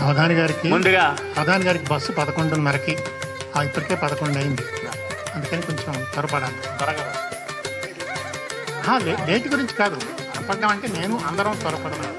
అవధాని గారికి ముందుగా. అవధాని గారికి బస్సు పదకొండున్నరకి ఆ, ఇప్పటికే పదకొండు అయింది. అందుకని కొంచెం త్వరపడాలి. లే- లేట్ గురించి కాదు. త్వరపడ్డాం అంటే నేను అందరం త్వరపడదాం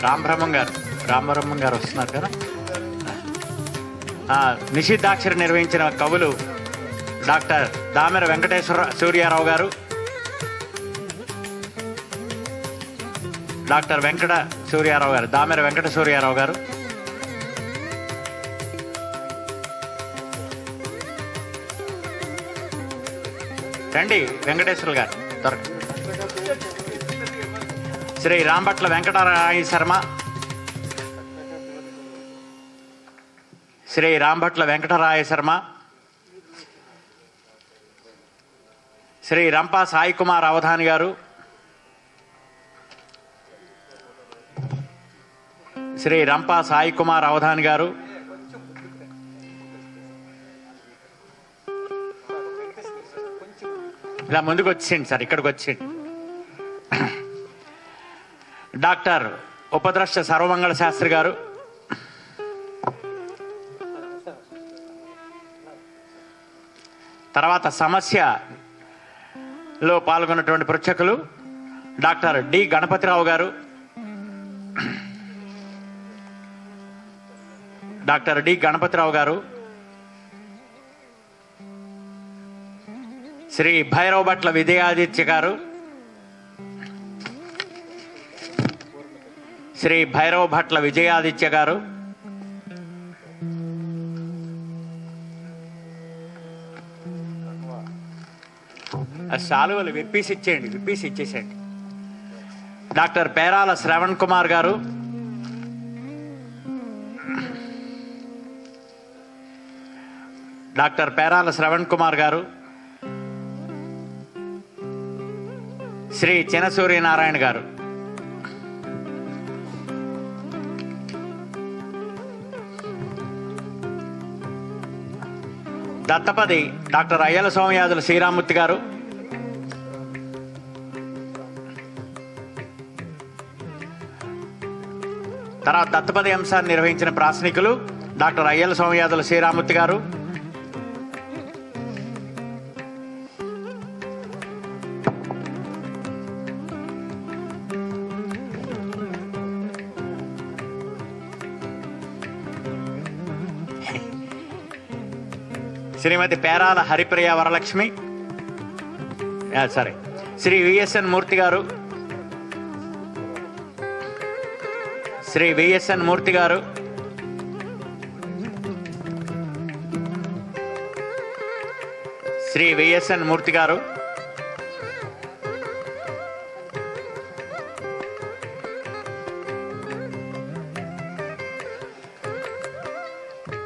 రామబ్రహ్మం గారు రామబ్రహ్మం గారు వస్తున్నారు కదా? నిషిద్ధాక్షరి నిర్వహించిన కవులు డాక్టర్ దామెర వెంకటేశ్వర సూర్యారావు గారు డాక్టర్ వెంకట సూర్యారావు గారు దామెర వెంకట సూర్యారావు గారు. రండి వెంకటేశ్వర గారు దొరక శ్రీ రాంభట్ల వెంకటరాయ శర్మ. శ్రీ రాంభట్ల వెంకటరాయ శర్మ. శ్రీ రంపా సాయి కుమార్ అవధాని గారు. శ్రీ రంపా సాయి కుమార్ అవధాని గారు. ఇలా ముందుకు వచ్చేయండి సార్ ఇక్కడికి వచ్చేయండి. డాక్టర్ ఉపద్రష్ట సర్వమంగళ శాస్త్రి గారు. తర్వాత సమస్యలో పాల్గొన్నటువంటి పృచ్ఛకులు డాక్టర్ డి గణపతిరావు గారు. డాక్టర్ డి గణపతిరావు గారు. శ్రీ భైరవ భట్ల విజయాదిత్య గారు. శ్రీ భైరవ భట్ల విజయాదిత్య గారు. శాలువలు విప్పేసి ఇచ్చేయండి విప్పేసి ఇచ్చేసేయండి. డాక్టర్ పేరాల శ్రవణ్ కుమార్ గారు. డాక్టర్ పేరాల శ్రవణ్ కుమార్ గారు శ్రీ చినసూర్యనారాయణ గారు. దత్తపది డాక్టర్ అయ్యల సోమయాజుల శ్రీరామూర్తి గారు తర్వాత దత్తపది అంశాన్ని నిర్వహించిన ప్రాసనికులు doctor Ayyala Somayajula Sriramamurthy garu Srimati Perala Haripriya Varalakshmi. Sorry. Sri VSN Murthy garu. Sri VSN మూర్తి గారు. శ్రీ విఎస్ఎన్ మూర్తి గారు.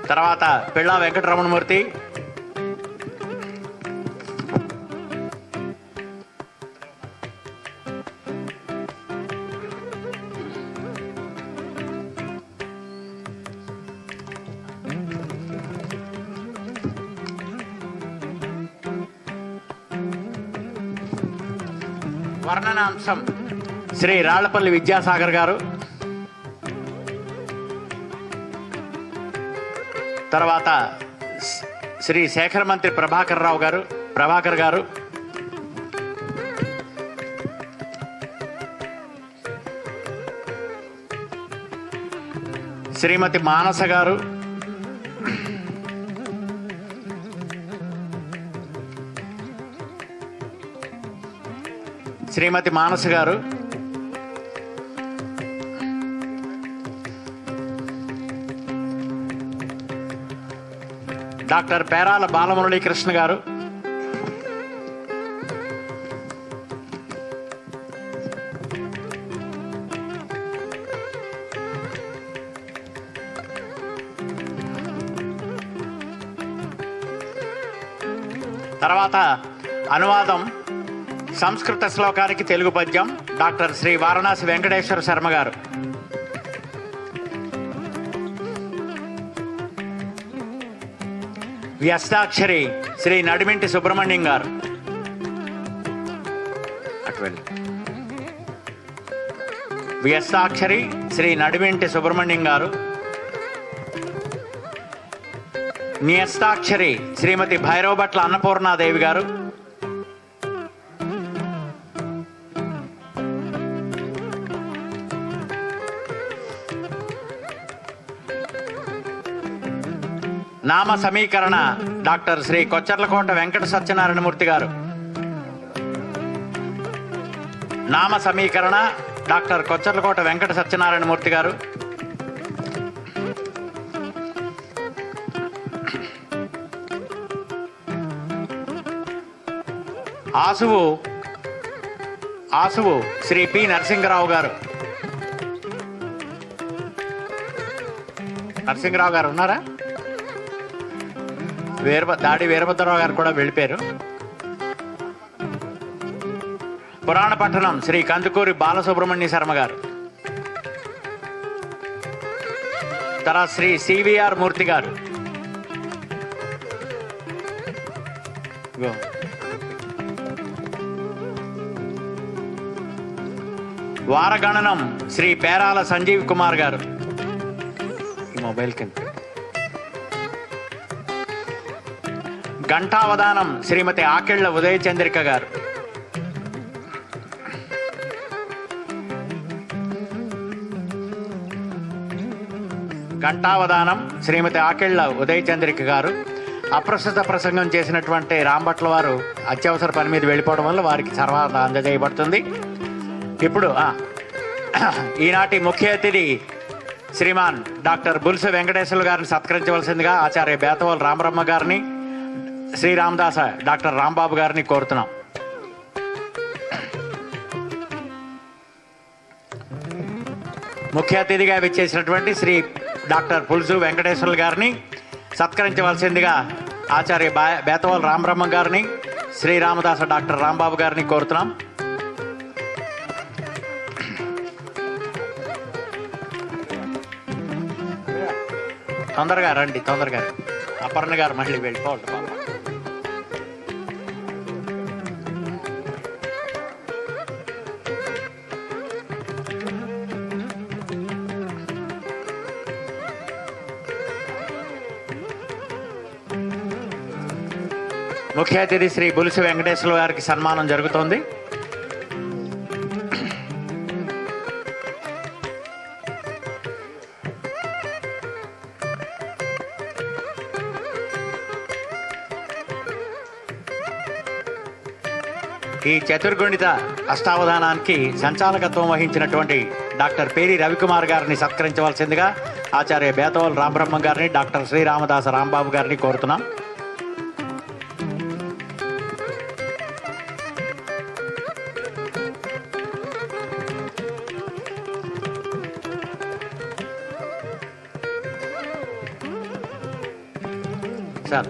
తర్వాత పిళ్ళా వెంకటరమణమూర్తి. వర్ణనాంశం. శ్రీ రాళ్ళపల్లి విద్యాసాగర్ గారు. తర్వాత శ్రీ శేఖర మంత్రి ప్రభాకర్ రావు గారు ప్రభాకర్ గారు. శ్రీమతి మానస గారు. శ్రీమతి మానస గారు. డాక్టర్ పేరాల బాలమురళీకృష్ణ గారు. తర్వాత అనువాదం సంస్కృత శ్లోకానికి తెలుగు పద్యం డాక్టర్ శ్రీ వారణాసి వెంకటేశ్వర శర్మ గారు. వ్యస్తాక్షరి శ్రీ నడిమింటి సుబ్రహ్మణ్యం గారు. వ్యస్తాక్షరి శ్రీ నడిమింటి సుబ్రహ్మణ్యం గారు. నియస్తాక్షరి శ్రీమతి భైరవభట్ల అన్నపూర్ణాదేవి గారు. నామ సమీకరణ డాక్టర్ శ్రీ కొచ్చర్లకోట వెంకట సత్యనారాయణమూర్తి గారు. నామ సమీకరణ డాక్టర్ కొచ్చర్లకోట వెంకట సత్యనారాయణమూర్తి గారు. ఆసువు ఆసువు శ్రీ పి నరసింహరావు గారు. నరసింహరావు గారు ఉన్నారా? వీరభ దాడి వీరభద్రరావు గారు కూడా వెళ్ళిపోయారు. పురాణ పట్టణం శ్రీ కందుకూరి బాలసుబ్రహ్మణ్య శర్మ గారు. తర్వాత శ్రీ సివిఆర్ మూర్తి గారు. వారగణనం శ్రీ పేరాల సంజీవ్ కుమార్ గారు. ఈ మొబైల్ కింద. ఘంటావధానం శ్రీమతి ఆకెళ్ళ ఉదయ చంద్రిక గారు. ఘంటావధానం శ్రీమతి ఆకెళ్ళ ఉదయ చంద్రిక గారు. అప్రస్తుత ప్రసంగం చేసినటువంటి రాంభట్ల వారు అత్యవసర పని మీద వెళ్ళిపోవడం వల్ల వారికి సర్వాత అందజేయబడుతుంది. ఇప్పుడు ఈనాటి ముఖ్య అతిథి శ్రీమాన్ డాక్టర్ బుల్స వెంకటేశ్వర గారిని సత్కరించవలసిందిగా ఆచార్య బేతవల్ రామబ్రహ్మ గారిని శ్రీరామదాస డాక్టర్ రాంబాబు గారిని కోరుతున్నాం. ముఖ్య అతిథిగా విచ్చేసినటువంటి శ్రీ డాక్టర్ పులుసు వెంకటేశ్వర్లు గారిని సత్కరించవలసిందిగా ఆచార్య బేతవాల్ రామబ్రహ్మ గారిని శ్రీరామదాస డాక్టర్ రాంబాబు గారిని కోరుతున్నాం. తొందరగా రండి తొందరగా అపర్ణ గారు మళ్ళీ వెళ్ళిపోవాలి. ముఖ్య అతిథి శ్రీ బులిసి వెంకటేశ్వర గారికి సన్మానం జరుగుతోంది. ఈ చతుర్గుణిత అష్టావధానానికి సంచాలకత్వం వహించినటువంటి డాక్టర్ పేరి రవికుమార్ గారిని సత్కరించవలసిందిగా ఆచార్య బేతవల్ రామబ్రహ్మ గారిని డాక్టర్ శ్రీరామదాస రాంబాబు గారిని కోరుతున్నాం. సార్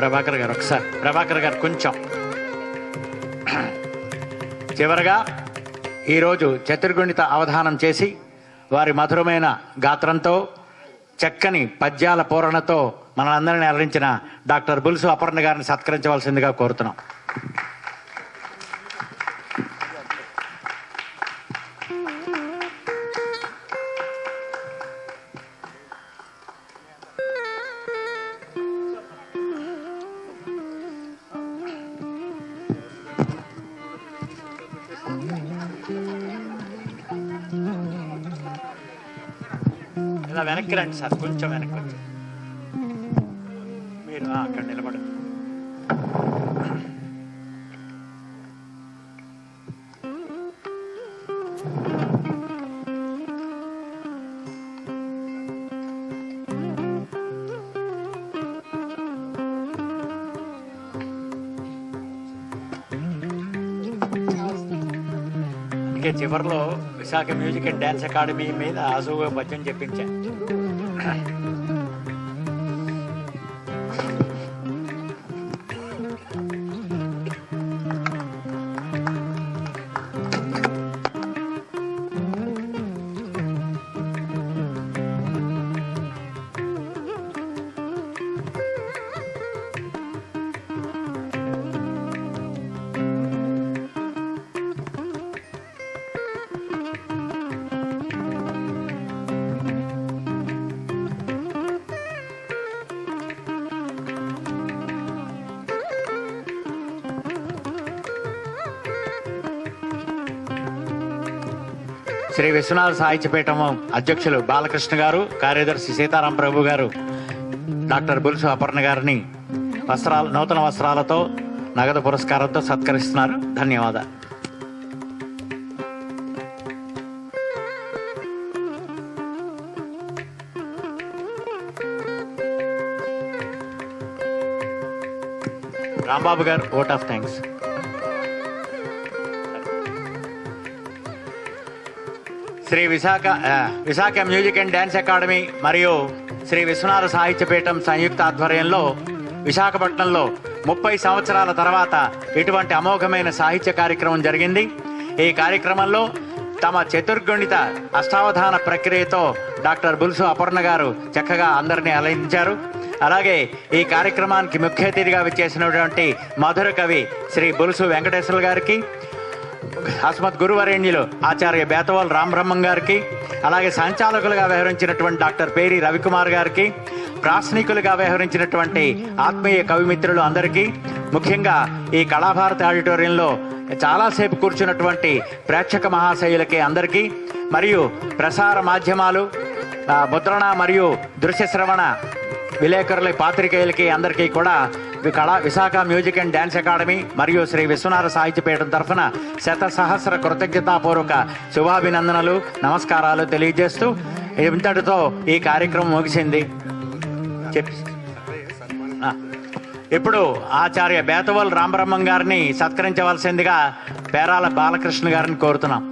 ప్రభాకర్ గారు ఒకసారి. ప్రభాకర్ గారు కొంచెం. చివరగా ఈరోజు చతుర్గుణిత అవధానం చేసి వారి మధురమైన గాత్రంతో చక్కని పద్యాల పూరణతో మనందరిని అలరించిన డాక్టర్ బుల్సు అపర్ణ గారిని సత్కరించవలసిందిగా కోరుతున్నాం. ఇలా వెనక్కి రండి సార్ కొంచెం వెనక్కి వచ్చి. మీరు ఆ, అక్కడ అందుకే చివరిలో Visakha music and dance academy మీద అసువుగా పద్యం చెప్పించాను. శ్రీ విశ్వనాథ సాహిత్యపీఠం అధ్యక్షులు బాలకృష్ణ గారు కార్యదర్శి సీతారాం ప్రభు గారు డాక్టర్ బుల్సు అపర్ణ గారిని వస్త్రాలు నూతన వస్త్రాలతో నగదు పురస్కారంతో సత్కరిస్తున్నారు. ధన్యవాదాలు. రాంబాబు గారు vote of thanks. Shri Visakha Visakha music and dance academy మరియు శ్రీ విశ్వనాథ సాహిత్యపీఠం సంయుక్త ఆధ్వర్యంలో విశాఖపట్నంలో ముప్పై సంవత్సరాల తర్వాత ఇటువంటి అమోఘమైన సాహిత్య కార్యక్రమం జరిగింది. ఈ కార్యక్రమంలో తమ చతుర్గుణిత అష్టావధాన ప్రక్రియతో డాక్టర్ బుల్సు అపర్ణ గారు చక్కగా అందరినీ అలయించారు అలాగే ఈ కార్యక్రమానికి ముఖ్య అతిథిగా విచ్చేసినటువంటి మధుర కవి శ్రీ బులుసు వెంకటేశ్వర గారికి అస్మత్ గురువరేణ్యులు ఆచార్య బేతవాల్ రామబ్రహ్మం గారికి అలాగే సంచాలకులుగా వ్యవహరించినటువంటి డాక్టర్ పేరి రవికుమార్ గారికి ప్రాసనికులుగా వ్యవహరించినటువంటి ఆత్మీయ కవిమిత్రులు అందరికీ ముఖ్యంగా ఈ కళాభారతి ఆడిటోరియంలో చాలాసేపు కూర్చున్నటువంటి ప్రేక్షక మహాశయులకి అందరికీ మరియు ప్రసార మాధ్యమాలు ముద్రణ మరియు దృశ్య శ్రవణ విలేకరుల పాత్రికేయులకి అందరికీ కూడా Kala Visakha music and dance academy మరియు శ్రీ విశ్వనాథ సాహిత్యపీఠం తరఫున శత సహస్ర కృతజ్ఞతాపూర్వక శుభాభినందనలు నమస్కారాలు తెలియజేస్తూ ఇంతటితో ఈ కార్యక్రమం ముగిసింది. ఇప్పుడు ఆచార్య బేతవల్ రామబ్రహ్మం గారిని సత్కరించవలసిందిగా పేరాల బాలకృష్ణ గారిని కోరుతున్నాం.